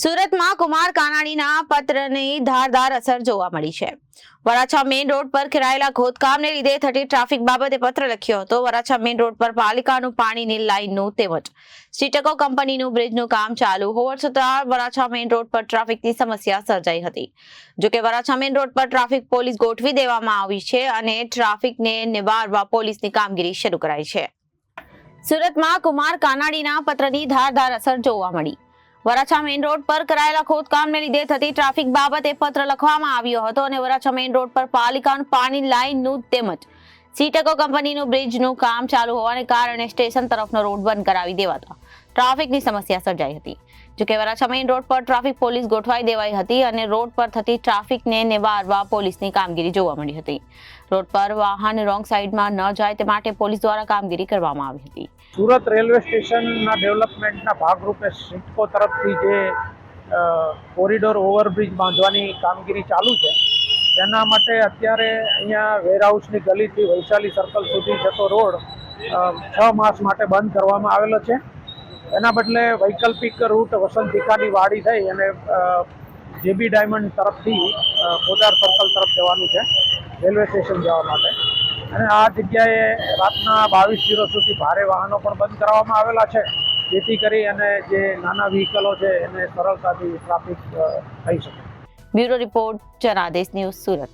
સુરતમાં કુમાર કાનાણીના પત્રની ધારદાર અસર જોવા મળી છે. વરાછા મેઇન રોડ પર ખેરાયેલા ખોદકામને લીધે થતી ટ્રાફિક બાબતે પત્ર લખ્યો હતો. વરાછા મેઇન રોડ પર પાલિકાનું પાણીની લાઇનનું તેમજ સ્ટીટકો કંપનીનું બ્રિજનું કામ ચાલુ હોવા છતાં વરાછા મેઇન રોડ પર ટ્રાફિકની સમસ્યા સર્જાઈ હતી. જોકે વરાછા મેઇન રોડ પર ટ્રાફિક પોલીસ ગોઠવી દેવામાં આવી છે અને ટ્રાફિકને નિવારવા પોલીસની કામગીરી શરૂ કરાઈ છે. સુરતમાં કુમાર કાનાડીના પત્રની ધારદાર અસર જોવા મળી. વરાછા મેઇન રોડ પર કરાયેલા ખોદકામને લીધે થતી ટ્રાફિક બાબતે પત્ર લખવામાં આવ્યો હતો અને વરાછા મેઇન રોડ પર પાલિકાનું પાણી લાઇનનું તેમજ સીટકો કંપનીનું બ્રિજનું કામ ચાલુ હોવાને કારણે સ્ટેશન તરફનો રોડ બંધ કરાવી દેવાતા. ટ્રાફિકની સમસ્યા સર્જાઈ હતી. જોકે વરાછા મેઇન રોડ પર ટ્રાફિક પોલીસ ગોઠવાઈ દેવાઈ હતી અને રોડ પર થતી ટ્રાફિકને નિવારવા પોલીસની કામગીરી જોવા મળી હતી. રોડ પર વાહન રોંગ સાઈડમાં ન જાય તે માટે પોલીસ દ્વારા કામગીરી કરવામાં આવી હતી. સુરત રેલવે સ્ટેશનના ડેવલપમેન્ટના ભાગરૂપે સિટકો તરફથી જે કોરિડોર ઓવરબ્રિજ બાંધવાની કામગીરી ચાલુ છે, તેના માટે અત્યારે અહીંયા વેરહાઉસની ગલીથી વૈશાલી સર્કલ સુધી જતો રોડ છ માસ માટે બંધ કરવામાં આવેલો છે. એના બદલે વૈકલ્પિક રૂટ વસંતિકાની વાડી થઈ અને જેબી ડાયમંડ તરફથી પોદાર સર્કલ તરફ જવાનું છે, રેલવે સ્ટેશન જવા માટે. અને આ જગ્યાએ રાતના બાવીસ જીરો સુધી ભારે વાહનો પણ બંધ કરવામાં આવેલા છે. જેથી કરી અને જે નાના વ્હીકલો છે, એને સરળતાથી ટ્રાફિક થઈ શકે. Bureau report Janadesh news Surat.